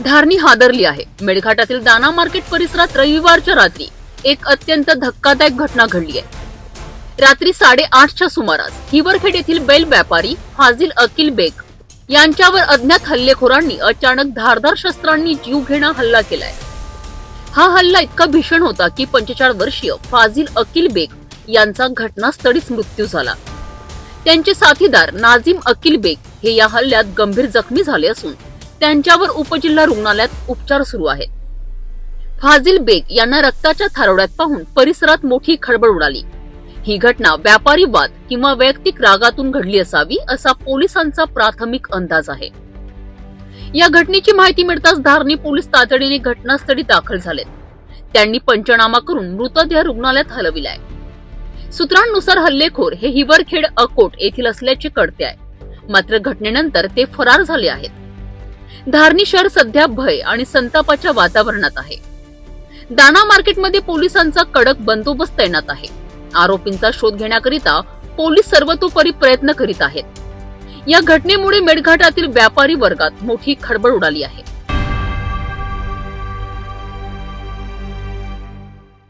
धारणी हादरली आहे. मेळघाटातील दाना मार्केट परिसरात रविवारच्या रात्री एक अत्यंत धक्कादायक घटना घडली आहे. रात्री साडेआठच्या सुमारास हिवरखेड येथील बैल व्यापारी फाजिल अकिल बेग यांच्यावर अज्ञात हल्लेखोरांनी अचानक धारदार शस्त्रांनी जीव घेणा हल्ला केलाय. हा हल्ला इतका भीषण होता की पंचेचाळ वर्षीय फाजिल अकिल बेग यांचा घटनास्थळीच मृत्यू झाला. त्यांचे साथीदार नाझीम अकिल बेग हे या हल्ल्यात गंभीर जखमी झाले असून त्यांच्यावर उपजिल्हा रुग्णालयात उपचार सुरू आहेत. फाजिल बेग यांना रक्ताच्या थारोड्यात पाहून परिसरात मोठी खळबळ उडाली. ही घटना व्यापारी वाद किंवा वैयक्तिक रागातून घडली असावी असा पोलिसांचा प्राथमिक अंदाज आहे. या घटनेची माहिती मिळताच धारणी पोलीस तातडीने घटनास्थळी दाखल झालेत. त्यांनी पंचनामा करून मृतदेह रुग्णालयात हलविलाय. सूत्रांनुसार हल्लेखोर हे हिवरखेड अकोट येथील असल्याचे कळते आहे. मात्र घटनेनंतर ते फरार झाले आहेत. धारणी शहर सध्या भय आणि संतापाच्या वातावरणात आहे. दाना मार्केटमध्ये पोलिसांचा कडक बंदोबस्त तैनात आहे. आरोपींचा शोध घेण्याकरिता पोलीस सर्वतोपरी प्रयत्न करीत आहेत. या घटनेमुळे मेळघाटातील व्यापारी वर्गात मोठी खळबळ उडाली आहे.